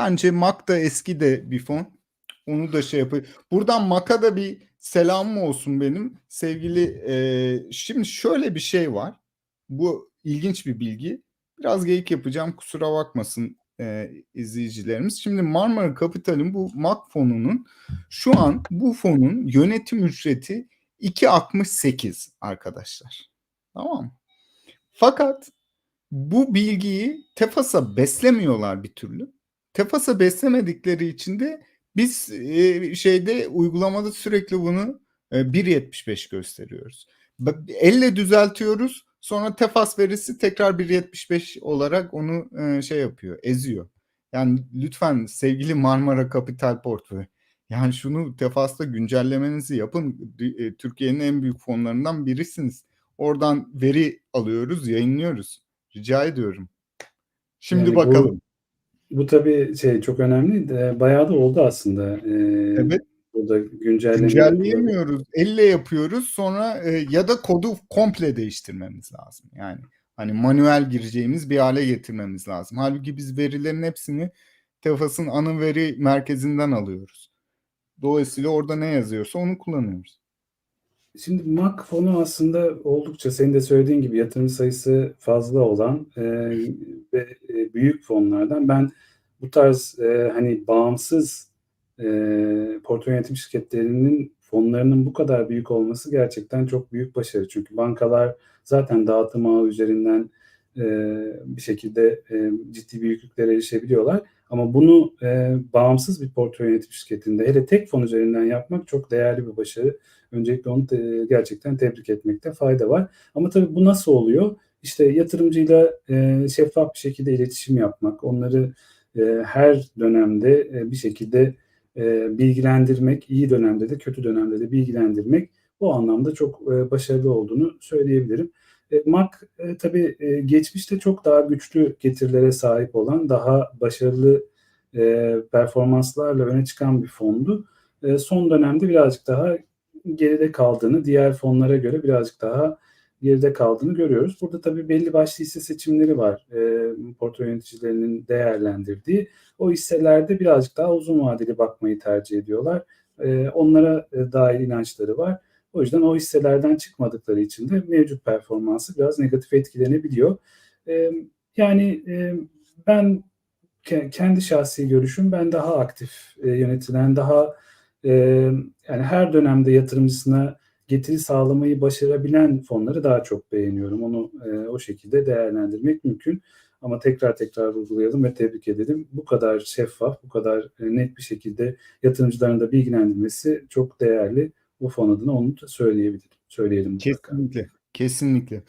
Bence MAK da eski de bir fon. Onu da şey yapıyor. Buradan MAK'a da bir selamım olsun benim. Sevgili e, şimdi şöyle bir şey var. Bu ilginç bir bilgi. Biraz geyik yapacağım kusura bakmasın e, izleyicilerimiz. Şimdi Marmara Kapital'in bu MAK fonunun şu an bu fonun yönetim ücreti 2.68 arkadaşlar. Tamam mı? Fakat bu bilgiyi Tefas'a beslemiyorlar bir türlü. Tefas'a beslemedikleri için de biz e, şeyde uygulamada sürekli bunu e, 1.75 gösteriyoruz. Ba- Elle düzeltiyoruz. Sonra tefas verisi tekrar 1.75 olarak onu e, şey yapıyor, eziyor. Yani lütfen sevgili Marmara Kapital Portföy yani şunu tefasta güncellemenizi yapın. E, Türkiye'nin en büyük fonlarından birisiniz. Oradan veri alıyoruz, yayınlıyoruz. Rica ediyorum. Şimdi Yani bakalım. Bu tabii şey çok önemli. De, bayağı da oldu aslında. Ee, Evet. Burada Güncelleyemiyoruz. Elle yapıyoruz. Sonra e, ya da kodu komple değiştirmemiz lazım. Yani hani manuel gireceğimiz bir hale getirmemiz lazım. Halbuki biz verilerin hepsini Tefas'ın ana veri merkezinden alıyoruz. Dolayısıyla orada ne yazıyorsa onu kullanıyoruz. Şimdi MAK fonu aslında oldukça senin de söylediğin gibi yatırım sayısı fazla olan e, ve e, büyük fonlardan. Ben bu tarz e, hani bağımsız e, portföy yönetim şirketlerinin fonlarının bu kadar büyük olması gerçekten çok büyük başarı. Çünkü bankalar zaten dağıtım ağı üzerinden e, bir şekilde e, ciddi büyüklüklere erişebiliyorlar. Ama bunu e, bağımsız bir portföy yönetim şirketinde hele tek fon üzerinden yapmak çok değerli bir başarı. Öncelikle onu te- gerçekten tebrik etmekte fayda var. Ama tabii bu nasıl oluyor? İşte yatırımcıyla e, şeffaf bir şekilde iletişim yapmak, onları e, her dönemde e, bir şekilde e, bilgilendirmek, iyi dönemde de kötü dönemde de bilgilendirmek bu anlamda çok e, başarılı olduğunu söyleyebilirim. E, MAK e, tabii e, geçmişte çok daha güçlü getirilere sahip olan, daha başarılı e, performanslarla öne çıkan bir fondu. E, son dönemde birazcık daha geride kaldığını, diğer fonlara göre birazcık daha geride kaldığını görüyoruz. Burada tabii belli başlı hisse seçimleri var e, portföy yöneticilerinin değerlendirdiği. O hisselerde birazcık daha uzun vadeli bakmayı tercih ediyorlar. E, onlara e, dair inançları var. O yüzden o hisselerden çıkmadıkları için de mevcut performansı biraz negatif etkilenebiliyor. Yani ben ke- kendi şahsi görüşüm ben daha aktif yönetilen, daha yani her dönemde yatırımcısına getiri sağlamayı başarabilen fonları daha çok beğeniyorum. Onu o şekilde değerlendirmek mümkün. Ama tekrar tekrar vurgulayalım ve tebrik edelim. Bu kadar şeffaf, bu kadar net bir şekilde yatırımcıların da bilgilendirmesi çok değerli. Bu fon adına onu söyleyebilirim. Söyleyelim. Kesinlikle. Kesinlikle.